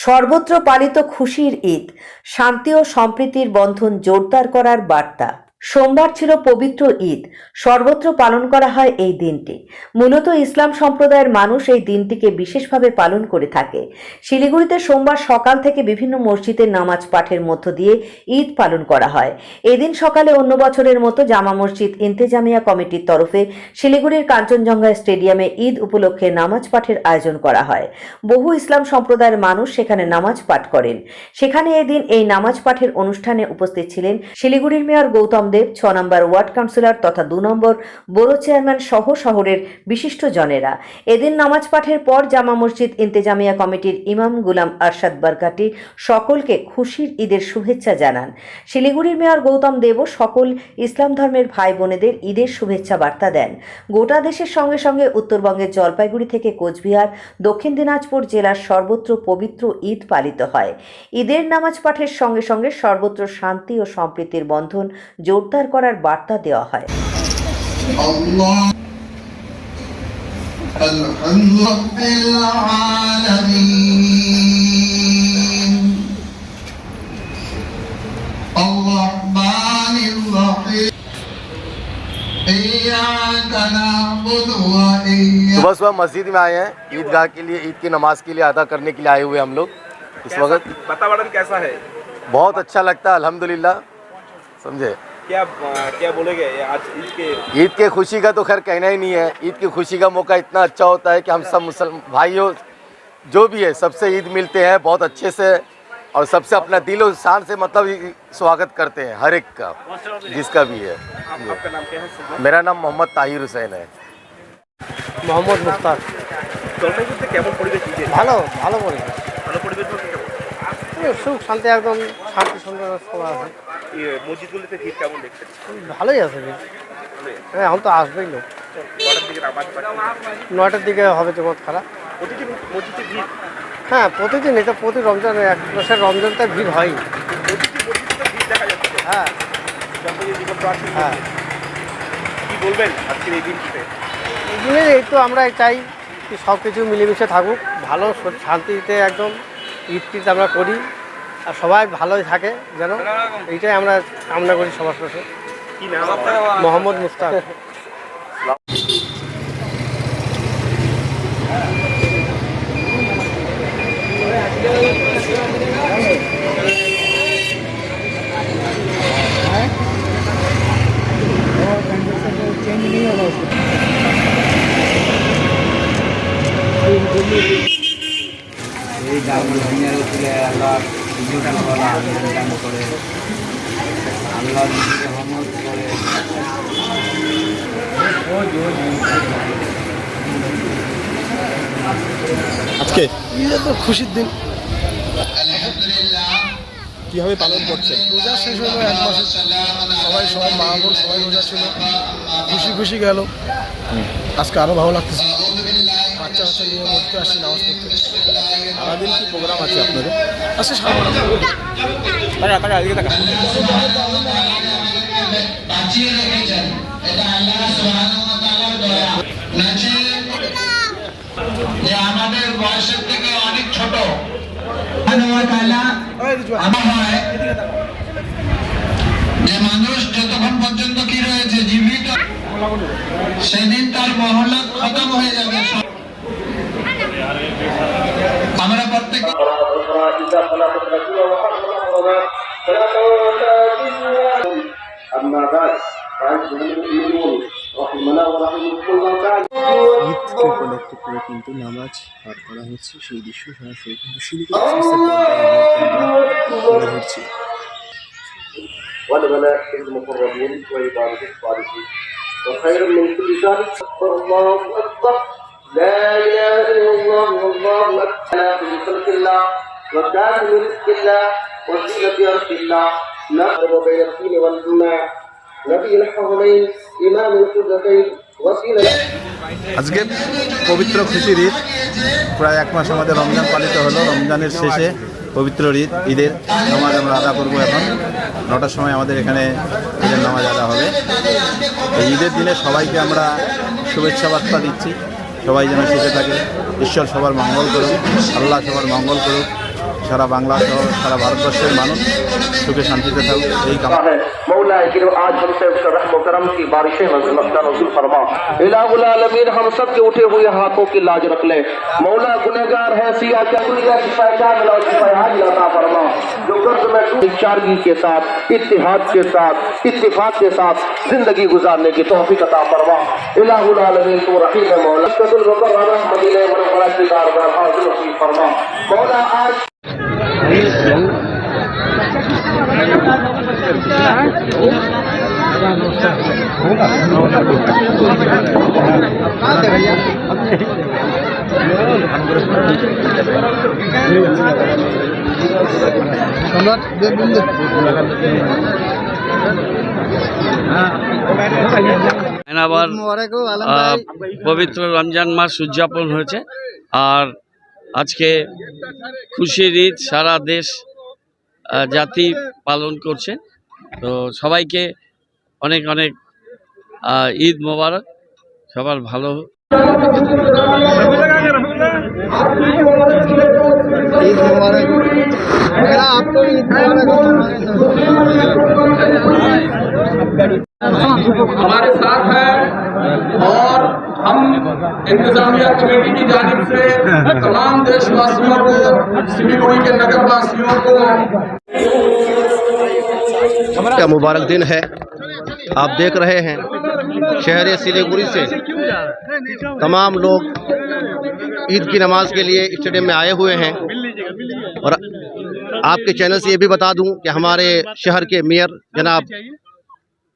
সর্বত্র পালিত খুশির ঈদ শান্তি ও সম্প্রীতির বন্ধন জোরদার করার বার্তা। সোমবার ছিল পবিত্র ঈদ। সর্বত্র পালন করা হয় এই দিনটি। মূলত ইসলাম সম্প্রদায়ের মানুষ এই দিনটিকে বিশেষভাবে পালন করে থাকে। শিলিগুড়িতে সোমবার সকাল থেকে বিভিন্ন মসজিদে নামাজ পাঠের মধ্য দিয়ে ঈদ পালন করা হয়। এদিন সকালে অন্য বছরের মতো জামা মসজিদ ইন্তেজামিয়া কমিটির তরফে শিলিগুড়ির কাঞ্চনজঙ্ঘা স্টেডিয়ামে ঈদ উপলক্ষে নামাজ পাঠের আয়োজন করা হয়। বহু ইসলাম সম্প্রদায়ের মানুষ সেখানে নামাজ পাঠ করেন। সেখানে এদিন এই নামাজ পাঠের অনুষ্ঠানে উপস্থিত ছিলেন শিলিগুড়ির মেয়র গৌতম দেব ছ নম্বর ওয়ার্ড কাউন্সিলর তথা দু নম্বর বোরো চেয়ারম্যান সহ শহরের বিশিষ্ট জনেরা। এদিন নামাজ পাঠের পর জামা মসজিদ ইন্তেজামিয়া কমিটির ইমাম গুলাম আরশাদ বারকাটি সকলকে খুশির ঈদের শুভেচ্ছা জানান। শিলিগুড়ির মেয়র গৌতম দেবও সকল ইসলাম ধর্মের ভাই বোনেদের ঈদের শুভেচ্ছা বার্তা দেন। গোটা দেশের সঙ্গে সঙ্গে উত্তরবঙ্গের জলপাইগুড়ি থেকে কোচবিহার, দক্ষিণ দিনাজপুর জেলার সর্বত্র পবিত্র ঈদ পালিত হয়। ঈদের নামাজ পাঠের সঙ্গে সঙ্গে সর্বত্র শান্তি ও সম্প্রীতির বন্ধন जोरदार कर बार्ता दे सुबह सुबह मस्जिद में आए हैं ईदगाह के लिए ईद की नमाज़ के लिए अदा करने के लिए आए हुए हम लोग इस वक्त। वातावरण कैसा है? बहुत अच्छा लगता है अल्हम्दुलिल्लाह। समझे? क्या क्या बोलेंगे ये आज ईद के ईद के खुशी का तो खैर कहना ही नहीं है ईद की खुशी का मौका इतना अच्छा होता है कि हम सब मुसलमान भाइयों जो भी है सबसे ईद मिलते हैं बहुत अच्छे से और सबसे अपना दिल और शान से मतलब ई- स्वागत करते हैं हर एक का जिसका भी है आप, आपका नाम क्या है सर मेरा नाम मोहम्मद ताहिर हुसैन है মোহাম্মদ মুস্তাক জলপাইগুড়িতে কেমন পরিবেশ ঈদের ভালো ভালো পরিবেশ ভালো পরিবেশ বলতে কেমন এই সুখ শান্তি একদম শান্তি সুন্দর সব আছে এই মসজিদগুলিতে ভিড় কেমন দেখছেন? ভালোই আছে বেশ। হ্যাঁ এখন তো আসবেই লোক। নয়টার দিকে হবে জমত খারাপ প্রতিদিন মসজিদে ভিড়? হ্যাঁ প্রতিদিন এটা প্রতি রমজান এক মাসের রমজানটা ভিড় হয় ভিড় হ্যাঁ। হ্যাঁ। কি বলবেন আজকের এই দিনটিতে? এই জন্যই এই তো আমরা চাই সব কিছু মিলেমিশে থাকুক ভালো শান্তিতে একদম ঈদ টিদ আমরা করি। আর সবাই ভালোই থাকে যেন। এইটাই আমরা কামনা করি সবার কাছে কি নাম আপনার? মোহাম্মদ মুস্তাক। এই ডাউন ভেঙে ভিডিও করা করে আল্লাহ করে আজকে? তো খুশির দিন কীভাবে পালন করছে? রোজা শেষ হলো এক মাসে সবাই সবাই মা বোন সবাই রোজা ছিল। খুশি খুশি গেল। আজকে আরও ভালো লাগতেছে। বাচ্চা বাচ্চা নিয়ে মধ্যে আসছি নামাজ পড়তে। সারাদিন কি প্রোগ্রাম আছে আপনাদের? সারা টাকা টাকা এদিকে যে আমাদের বয়সের থেকে অনেক ছোট। সুবহানাহু ওয়া তাআলা আমার হয় যে মানুষ যতক্ষণ পর্যন্ত কি রয়েছে জীবিত সেদিন তার মহল্লা খতম হয়ে যাবে। আমরা প্রত্যেকে ঈদকে উপলক্ষ করে কিন্তু নামাজ পাঠ করা হচ্ছে সেই দৃশ্য সরাসরি কিন্তু শিলিগুড়ি এক্সপ্রেসের পর্দায় আমরা তুলে ধরছি والملائكة المقربون وعباده الصالحين وخير من كل ذلك الله أكبر لا إله إلا الله والله أكبر من خلق الله وكان من رزق الله وزينة أرض الله نقرب بين الدين والجماع نبي الحرمين إمام القبلتين وسيلة আজকে পবিত্র খুশির ঈদ প্রায় এক মাস আমাদের রমজান পালিত হলো রমজানের শেষে পবিত্র ঈদ ঈদের নামাজ আমরা আদা করবো এখন নটার সময় আমাদের এখানে ঈদের নামাজ আদা হবে এই ঈদের দিনে সবাইকে আমরা শুভেচ্ছা বার্তা দিচ্ছি সবাই যেন সুখে থাকে ঈশ্বর সবার মঙ্গল করুক আল্লাহ সবার মঙ্গল করুক সারা বাংলা সহ সারা ভারতবর্ষের মানুষ সুখে শান্তিতে থাকুক এই কাম है मौला कि आज हमसे रहम करम की बारिशें नजर नजूल फरमा इलाहुल आलमीन हम सब के उठे हुए हाथों की लाज रख ले मौला गुनहगार है सिया क्या गुनहगार की पहचान मिला उसकी पहचान अता फरमा जो कर्ज में चारगी के साथ इत्तेहाद के साथ इत्तेफाक के साथ जिंदगी गुजारने की तौफीक अता फरमा इलाहुल आलमीन तो रहीम है मौला कदुल वकर मदीने मनवरा की दारगाह हाजिर नसीब फरमा मौला आज আবার আহ, পবিত্র রমজান মাস উদযাপন হয়েছে। আর আজকে খুশির ঈদ সারা দেশ জাতি পালন করছে। তো সবাইকে অনেক অনেক আহ, ঈদ মোবারক সবার ভালো হোক। हमारे साथ है और हम इंतजामिया कमेटी की जानिब से तमाम देशवासियों को सिलीगुड़ी के नगर वासियों को का मुबारक दिन है। आप देख रहे हैं, शहर सिलीगुड़ी से तमाम लोग ईद की नमाज़ के लिए स्टेडियम में आए हुए हैं। और आपके चैनल से ये भी बता दूँ कि हमारे शहर के मेयर जनाब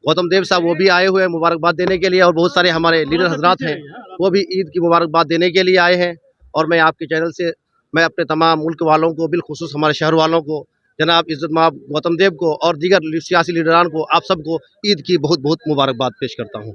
गौतम देव साहब वो भी आए हुए हैं मुबारकबाद देने के लिए और बहुत सारे हमारे लीडर हजरात हैं, वो भी ईद की मुबारकबाद देने के लिए आए हैं। और मैं आपके चैनल से, मैं अपने तमाम मुल्क वालों को, बिलखसूस हमारे शहर वालों को जनाब इज़्ज़त माब गौतम देव को और दीगर सियासी लीडरान को, आप सबको ईद की बहुत बहुत मुबारकबाद पेश करता हूँ।